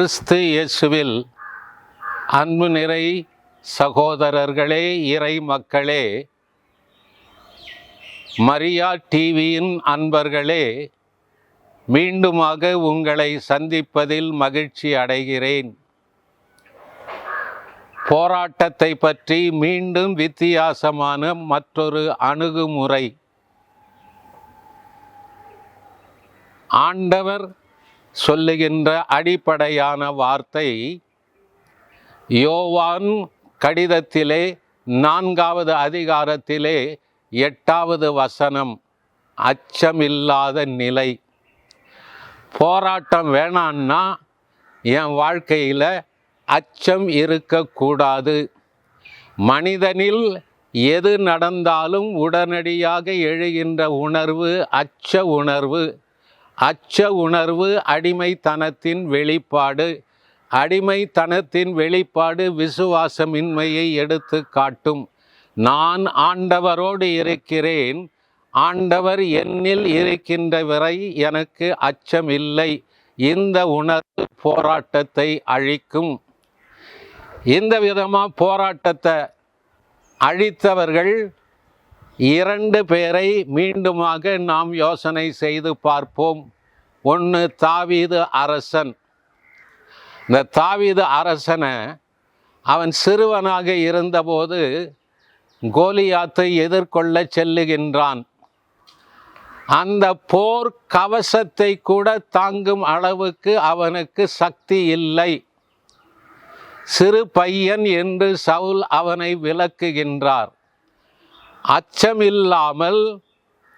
கிறிஸ்து இயேசுவில் அன்பு நிறை சகோதரர்களே இறை மக்களே மரியா டிவியின் அன்பர்களே மீண்டுமாக உங்களை சந்திப்பதில் மகிழ்ச்சி அடைகிறேன். போராட்டத்தை பற்றி மீண்டும் வித்தியாசமான மற்றொரு அணுகுமுறை. ஆண்டவர் சொல்லுகின்ற அடிப்படையான வார்த்தை யோவான் கடிதத்திலே நான்காவது அதிகாரத்திலே எட்டாவது வசனம் அச்சமில்லாத நிலை. போராட்டம் வேணான்னா என் வாழ்க்கையில் அச்சம் இருக்கக்கூடாது. மனிதனில் எது நடந்தாலும் உடனடியாக எழுகின்ற உணர்வு அச்ச உணர்வு. அச்ச உணர்வு அடிமைத்தனத்தின் வெளிப்பாடு. அடிமைத்தனத்தின் வெளிப்பாடு விசுவாசமின்மையை எடுத்து காட்டும். நான் ஆண்டவரோடு இருக்கிறேன். ஆண்டவர் என்னில் இருக்கின்ற வரை எனக்கு அச்சமில்லை. இந்த உணர்வு போராட்டத்தை அழிக்கும். இந்த விதமாக போராட்டத்தை அழித்தவர்கள் இரண்டு பேரை மீண்டுமாக நாம் யோசனை செய்து பார்ப்போம். ஒன்று தாவீது அரசன். இந்த தாவீது அரசனை அவன் சிறுவனாக இருந்தபோது கோலியாத்தை எதிர்கொள்ள செல்லுகின்றான். அந்த போர் கவசத்தை கூட தாங்கும் அளவுக்கு அவனுக்கு சக்தி இல்லை. சிறு பையன் என்று சவுல் அவனை விளக்குகின்றார். அச்சமில்லாமல்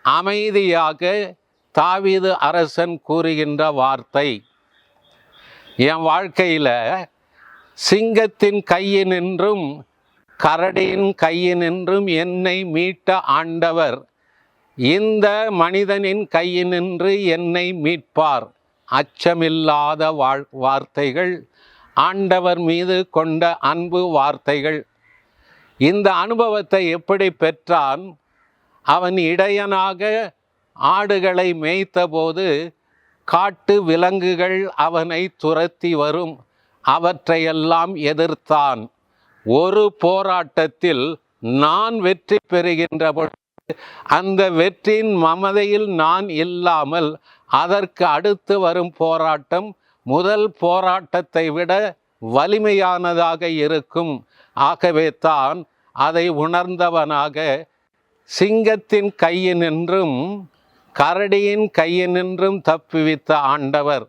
அமைதியாக தாவீது அரசன் கூறுகின்ற வார்த்தை. என் வாழ்க்கையில் சிங்கத்தின் கையினின்றும் கரடியின் கையினின்றும் என்னை மீட்ட ஆண்டவர். இந்த மனிதனின் கையினின்று என்னை மீட்பார். அச்சமில்லாத வாழ் வார்த்தைகள் ஆண்டவர் மீது கொண்ட அன்பு வார்த்தைகள். இந்த அனுபவத்தை எப்படி பெற்றான்? அவன் இடையனாக ஆடுகளை மேய்த்தபோது காட்டு விலங்குகள் அவனை துரத்தி வரும். அவற்றையெல்லாம் எதிர்த்தான். ஒரு போராட்டத்தில் நான் வெற்றி பெறுகின்ற பொழுது அந்த வெற்றியின் மமதையில் நான் இல்லாமல் அதற்கு அடுத்து வரும் போராட்டம் முதல் போராட்டத்தை விட வலிமையானதாக இருக்கும். ஆகவே தான் அதை உணர்ந்தவனாக சிங்கத்தின் கையினின்றும் கரடியின் கையினின்றும் தப்புவித்த ஆண்டவர்.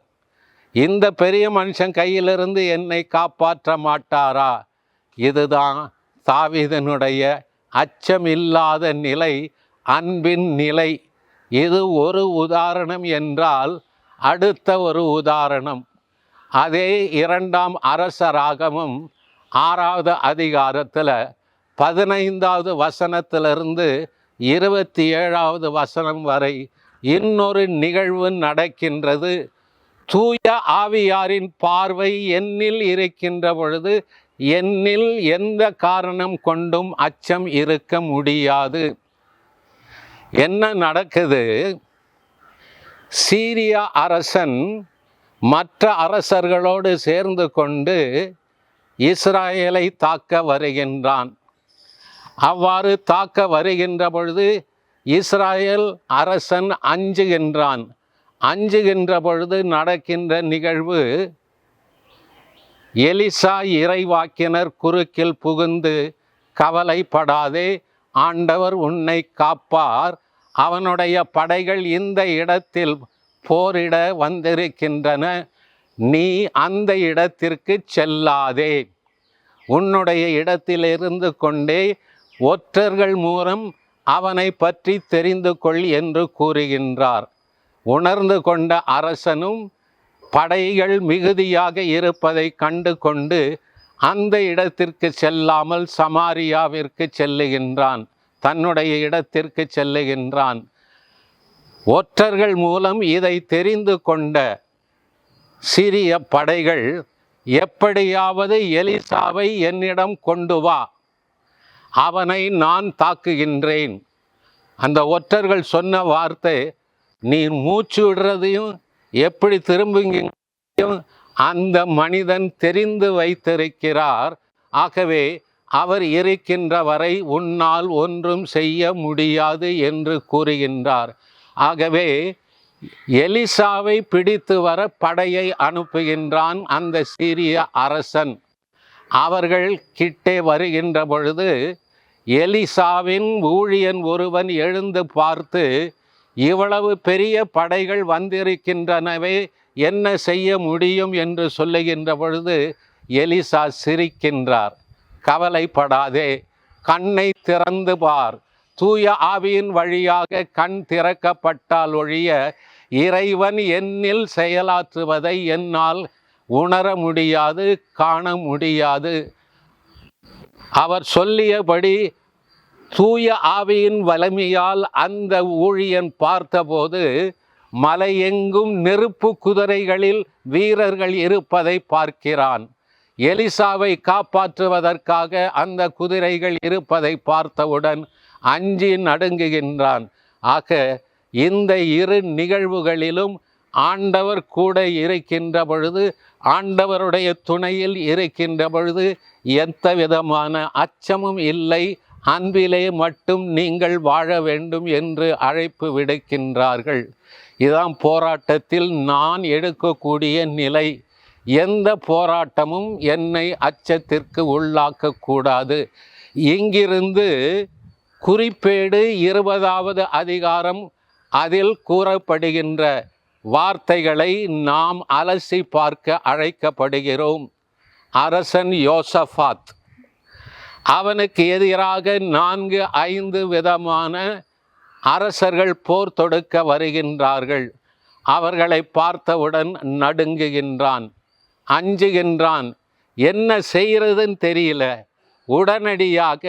இந்த பெரிய மனுஷன் கையிலிருந்து என்னை காப்பாற்ற மாட்டாரா? இதுதான் தாவீதனுடைய அச்சமில்லாத நிலை அன்பின் நிலை. இது ஒரு உதாரணம் என்றால் அடுத்த ஒரு உதாரணம். அதே இரண்டாம் அரசராகமும் ஆறாவது அதிகாரத்தில் பதினைந்தாவது வசனத்திலிருந்து இருபத்தி ஏழாவது வசனம் வரை இன்னொரு நிகழ்வு நடக்கின்றது. தூய ஆவியாரின் பார்வை என்னில் இருக்கின்ற பொழுது என்னில் எந்த காரணம் கொண்டும் அச்சம் இருக்க முடியாது. என்ன நடக்குது? சீரிய அரசன் மற்ற அரசர்களோடு சேர்ந்து கொண்டு இஸ்ராயலை தாக்க வருகின்றான். அவ்வாறு தாக்க வருகின்ற பொழுது இஸ்ராயல் அரசன் அஞ்சுகின்றான். அஞ்சுகின்ற பொழுது நடக்கின்ற நிகழ்வு எலிசா இறைவாக்கினர் குறுக்கில் புகுந்து கவலைப்படாதே ஆண்டவர் உன்னை காப்பார். அவனுடைய படைகள் இந்த இடத்தில் போரிட வந்திருக்கின்றன. நீ அந்த இடத்திற்கு செல்லாதே. உன்னுடைய இடத்தில் இருந்து கொண்டே ஒற்றர்கள் மூலம் அவனை பற்றி தெரிந்து கொள் என்று கூறுகின்றார். உணர்ந்து கொண்ட அரசனும் படைகள் மிகுதியாக இருப்பதை கண்டு கொண்டு அந்த இடத்திற்கு செல்லாமல் சமாரியாவிற்கு செல்லுகின்றான். தன்னுடைய இடத்திற்கு செல்லுகின்றான். ஒற்றர்கள் மூலம் இதை தெரிந்து கொண்ட சிறிய படைகள் எப்படியாவது எலிசாவை என்னிடம் கொண்டு வா அவனை நான் தாக்குகின்றேன். அந்த ஒற்றர்கள் சொன்ன வார்த்தை நீ மூச்சு விடுறதையும் எப்படி திரும்புங்க அந்த மனிதன் தெரிந்து வைத்திருக்கிறார். ஆகவே அவர் இருக்கின்ற வரை உன்னால் ஒன்றும் செய்ய முடியாது என்று கூறுகின்றார். ஆகவே எலிசாவை பிடித்து வர படையை அனுப்புகின்றான் அந்த சீரிய அரசன். அவர்கள் கிட்டே வருகின்ற பொழுது எலிசாவின் ஊழியன் ஒருவன் எழுந்து பார்த்து இவ்வளவு பெரிய படைகள் வந்திருக்கின்றனவே என்ன செய்ய முடியும்? என்று சொல்லுகின்ற பொழுது எலிசா சிரிக்கின்றார். கவலைப்படாதே கண்ணை திறந்து பார். தூய ஆவியின் வழியாக கண் திறக்கப்பட்டால் ஒழிய இறைவன் என்னில் செயலாற்றுவதை என்னால் உணர முடியாது காண முடியாது. அவர் சொல்லியபடி தூய ஆவியின் வலிமையால் அந்த ஊழியன் பார்த்தபோது மலையெங்கும் நெருப்பு குதிரைகளில் வீரர்கள் இருப்பதை பார்க்கிறான். எலிசாவை காப்பாற்றுவதற்காக அந்த குதிரைகள் இருப்பதை பார்த்தவுடன் அஞ்சி நடுங்குகின்றான். ஆக இந்த இரு நிகழ்வுகளிலும் ஆண்டவர் கூட இருக்கின்ற பொழுது ஆண்டவருடைய துணையில் இருக்கின்ற பொழுது எந்த விதமான அச்சமும் இல்லை. அன்பிலே மட்டும் நீங்கள் வாழ வேண்டும் என்று அழைப்பு விடுக்கின்றார்கள். இதான் போராட்டத்தில் நான் எடுக்கக்கூடிய நிலை. எந்த போராட்டமும் என்னை அச்சத்திற்கு உள்ளாக்கக்கூடாது இங்கிருந்து குறிப்பேடு இருபதாவது அதிகாரம் அதில் கூறப்படுகின்ற வார்த்தைகளை நாம் அலசி பார்க்க அழைக்கப்படுகிறோம். அரசன் யோசஃபாத் அவனுக்கு எதிராக நான்கு ஐந்து விதமான அரசர்கள் போர் தொடுக்க வருகின்றார்கள். அவர்களை பார்த்தவுடன் நடுங்குகின்றான் அஞ்சுகின்றான். என்ன செய்கிறதுன்னு தெரியல. உடனடியாக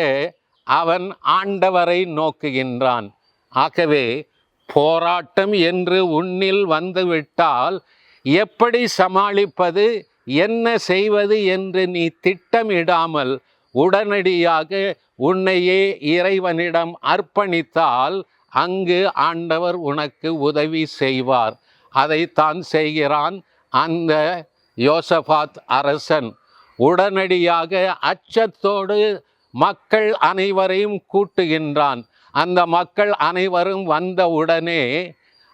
அவன் ஆண்டவரை நோக்குகின்றான். ஆகவே போராட்டம் என்று உன்னில் வந்துவிட்டால் எப்படி சமாளிப்பது? என்ன செய்வது என்று நீ திட்டமிடாமல் உடனடியாக உன்னையே இறைவனிடம் அர்ப்பணித்தால் அங்கு ஆண்டவர் உனக்கு உதவி செய்வார். அதைத்தான் செய்கிறான் அந்த யோசபாத் அரசன். உடனடியாக அச்சத்தோடு மக்கள் அனைவரையும் கூட்டுகின்றான். அந்த மக்கள் அனைவரும் வந்தவுடனே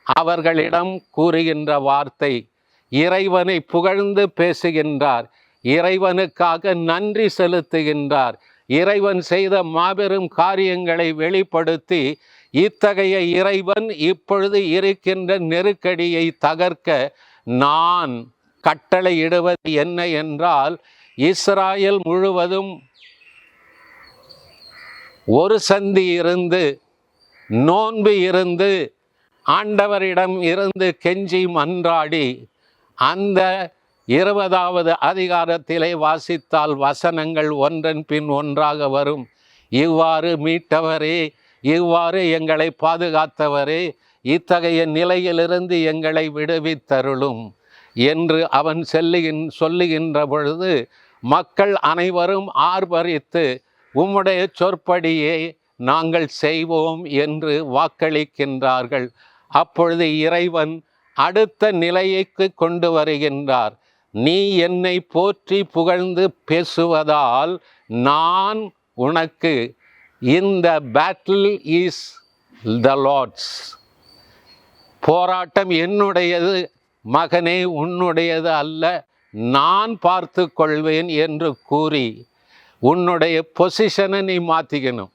அவர்களிடம் கூறுகின்ற வார்த்தை இறைவனை புகழ்ந்து பேசுகின்றார் இறைவனுக்காக நன்றி செலுத்துகின்றார் இறைவன் செய்த மாபெரும் காரியங்களை வெளிப்படுத்தி இத்தகைய இறைவன் இப்பொழுது இருக்கின்ற நெருக்கடியை தகர்க்க நான் கட்டளையிடுவது என்ன என்றால் இஸ்ராயல் முழுவதும் ஒரு சந்தி இருந்து நோன்பு இருந்து ஆண்டவரிடம் இருந்து கெஞ்சி மன்றாடி அந்த இருபதாவது அதிகாரத்திலே வாசித்தால் வசனங்கள் ஒன்றன் பின் ஒன்றாக வரும். இவ்வாறு மீட்டவரே இவ்வாறு எங்களை பாதுகாத்தவரே இத்தகைய நிலையிலிருந்து எங்களை விடுவித்தருளும் என்று அவன் செல்லுகின் சொல்லுகின்ற பொழுது மக்கள் அனைவரும் ஆர்ப்பரித்து உம்முடைய சொற்படியே நாங்கள் செய்வோம் என்று வாக்களிக்கின்றார்கள். அப்பொழுது இறைவன் அடுத்த நிலையைக்கு கொண்டு வருகின்றார். நீ என்னை போற்றி புகழ்ந்து பேசுவதால் நான் உனக்கு இந்த பேட்டில் இஸ் த லார்ட்ஸ் போராட்டம் என்னுடையது மகனே உன்னுடையது அல்ல நான் பார்த்து கொள்வேன் என்று கூறி உன்னுடைய பொசிஷனை நீ மாற்றிக்கணும்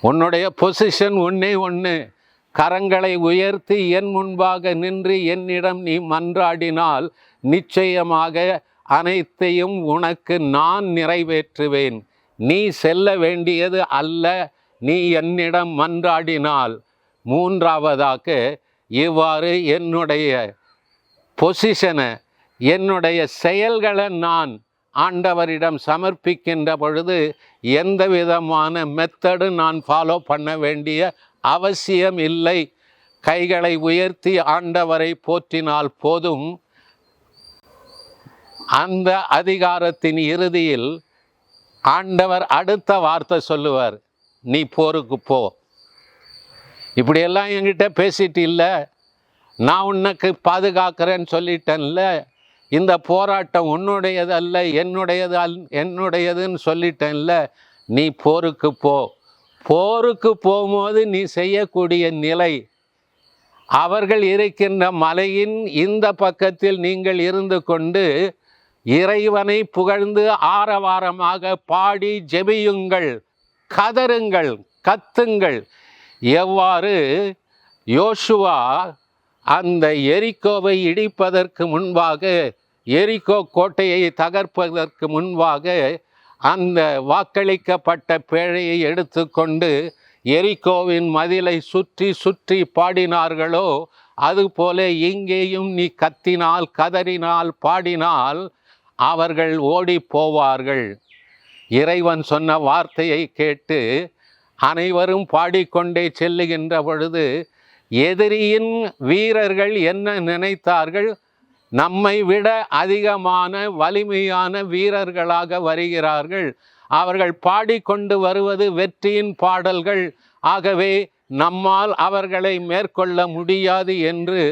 உன்னுடைய பொசிஷன் ஒன்றே ஒன்று கரங்களை உயர்த்தி என் முன்பாக நின்று என்னிடம் நீ மன்றாடினால் நிச்சயமாக அனைத்தையும் உனக்கு நான் நிறைவேற்றுவேன். நீ செல்ல வேண்டியது அல்ல. நீ என்னிடம் மன்றாடினால். மூன்றாவதாக இவ்வாறு என்னுடைய பொசிஷனை என்னுடைய செயல்களை நான் ஆண்டவரிடம் சமர்ப்பிக்கின்ற பொழுது எந்த விதமான மெத்தடு நான் ஃபாலோ பண்ண வேண்டிய அவசியம் இல்லை. கைகளை உயர்த்தி ஆண்டவரை போற்றினால் போதும். அந்த அதிகாரத்தின் இறுதியில் ஆண்டவர் அடுத்த வார்த்தை சொல்லுவார் நீ போருக்கு போ. இப்படியெல்லாம் என்கிட்ட பேசிட்டு இல்லை. நான் உனக்கு பாதுகாக்கிறேன்னு சொல்லிட்டேன்ல. இந்த போராட்டம் உன்னுடையது அல்ல என்னுடையது அல் என்னுடையதுன்னு சொல்லிட்டேன்ல நீ போருக்கு போ. போருக்கு போகும்போது நீ செய்யக்கூடிய நிலை அவர்கள் இருக்கின்ற மலையின் இந்த பக்கத்தில் நீங்கள் இருந்து கொண்டு இறைவனை புகழ்ந்து ஆரவாரமாக பாடி ஜெபியுங்கள் கதருங்கள் கத்துங்கள். எவ்வாறு? யோசுவா அந்த எரிக்கோவை இடிப்பதற்கு முன்பாக எரிகோ கோட்டையை தகர்ப்பதற்கு முன்பாக அந்த வாக்களிக்கப்பட்ட பேழையை எடுத்துக்கொண்டு எரிகோவின் மதிலை சுற்றி சுற்றி பாடினார்களோ அதுபோல இங்கேயும் நீ கத்தினால் கதறினால் பாடினால் அவர்கள் ஓடி போவார்கள் இறைவன் சொன்ன வார்த்தையை கேட்டு அனைவரும் பாடிக்கொண்டே செல்லுகின்ற பொழுது எதிரியின் வீரர்கள் என்ன நினைத்தார்கள்? நம்மை விட அதிகமான வலிமையான வீரர்களாக வருகிறார்கள். அவர்கள் பாடிக்கொண்டு வருவது வெற்றியின் பாடல்கள். ஆகவே நம்மால் அவர்களை மேற்கொள்ள முடியாது என்று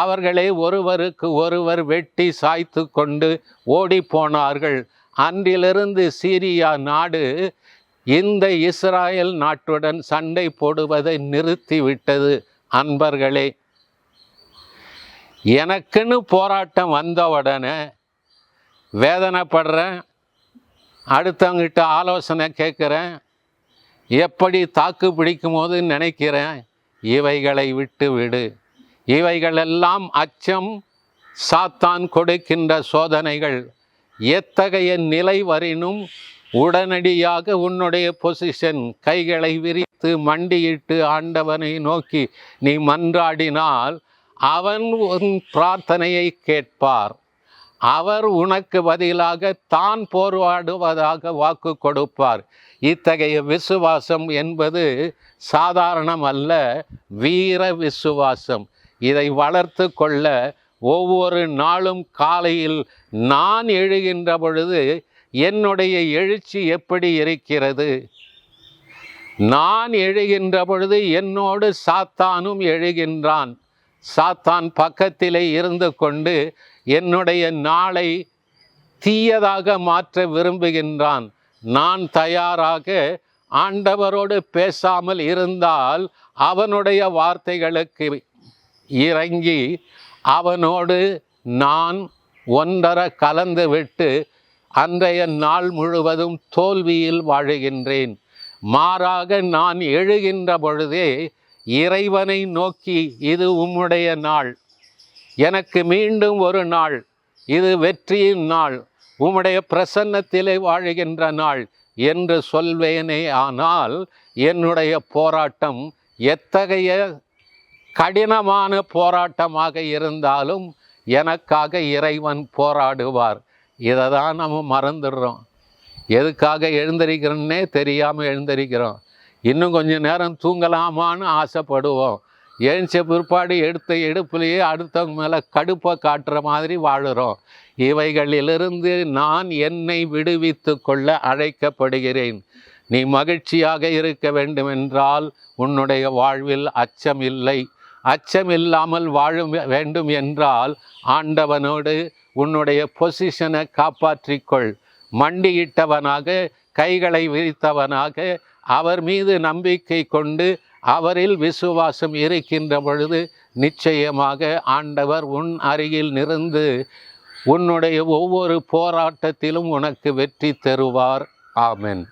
அவர்களே ஒருவருக்கு ஒருவர் வெட்டி சாய்த்து கொண்டு ஓடிப்போனார்கள் அன்றிலிருந்து சீரியா நாடு இந்த இஸ்ராயல் நாட்டுடன் சண்டை போடுவதை நிறுத்திவிட்டது. அன்பர்களே எனக்குன்னு போராட்டம் வந்த உடனே வேதனைப்படுறேன். அடுத்தவங்கிட்ட ஆலோசனை கேட்குறேன். எப்படி தாக்கு பிடிக்கும் போது நினைக்கிறேன். இவைகளை விட்டு விடு. இவைகளெல்லாம் அச்சம் சாத்தான் கொடுக்கின்ற சோதனைகள். எத்தகைய நிலை வரினும் உடனடியாக உன்னுடைய பொசிஷன் கைகளை விரித்து மண்டியிட்டு ஆண்டவனை நோக்கி நீ மன்றாடினால் அவன் உன் பிரார்த்தனையை கேட்பார். அவர் உனக்கு பதிலாக தான் போராடுவதாக வாக்கு கொடுப்பார். இத்தகைய விசுவாசம் என்பது சாதாரணம் அல்ல வீர விசுவாசம். இதை வளர்த்து கொள்ள ஒவ்வொரு நாளும் காலையில் நான் எழுகின்ற பொழுது என்னுடைய எழுச்சி எப்படி இருக்கிறது? நான் எழுகின்ற பொழுது என்னோடு சாத்தானும் எழுகின்றான். சாத்தான் பக்கத்திலே இருந்து கொண்டு என்னுடைய நாளை தீயதாக மாற்ற விரும்புகின்றான். நான் தயாராக ஆண்டவரோடு பேசாமல் இருந்தால் அவனுடைய வார்த்தைகளுக்கு இறங்கி அவனோடு நான் ஒன்றர கலந்துவிட்டு அன்றைய நாள் முழுவதும் தோல்வியில் வாழுகின்றேன். மாறாக நான் எழுகின்ற பொழுதே இறைவனை நோக்கி இது உம்முடைய நாள். எனக்கு மீண்டும் ஒரு நாள். இது வெற்றியின் நாள். உம்முடைய பிரசன்னத்திலே வாழுகின்ற நாள் என்று சொல்வேனே ஆனால் என்னுடைய போராட்டம் எத்தகைய கடினமான போராட்டமாக இருந்தாலும் எனக்காக இறைவன் போராடுவார். இதை தான் நம்ம மறந்துடுறோம். எதுக்காக எழுந்திருக்கிறோன்னே தெரியாமல் எழுந்திருக்கிறோம். இன்னும் கொஞ்சம் நேரம் தூங்கலாமான்னு ஆசைப்படுவோம். எழுந்த பிற்பாடு எடுத்த எடுப்புலேயே அடுத்தவங்க மேலே கடுப்பை காட்டுற மாதிரி வாழுகிறோம் இவைகளிலிருந்து நான் என்னை விடுவித்து கொள்ள அழைக்கப்படுகிறேன். நீ மகிழ்ச்சியாக இருக்க வேண்டுமென்றால் உன்னுடைய வாழ்வில் அச்சம் இல்லை. அச்சம் இல்லாமல் வாழும் வேண்டும் என்றால் ஆண்டவனோடு உன்னுடைய பொசிஷனை காப்பாற்றிக்கொள் மண்டியிட்டவனாக கைகளை விரித்தவனாக அவர் மீது நம்பிக்கை கொண்டு அவரில் விசுவாசம் இருக்கின்ற பொழுது நிச்சயமாக ஆண்டவர் உன் அருகில் நிறந்து உன்னுடைய ஒவ்வொரு போராட்டத்திலும் உனக்கு வெற்றி தருவார். ஆமென்.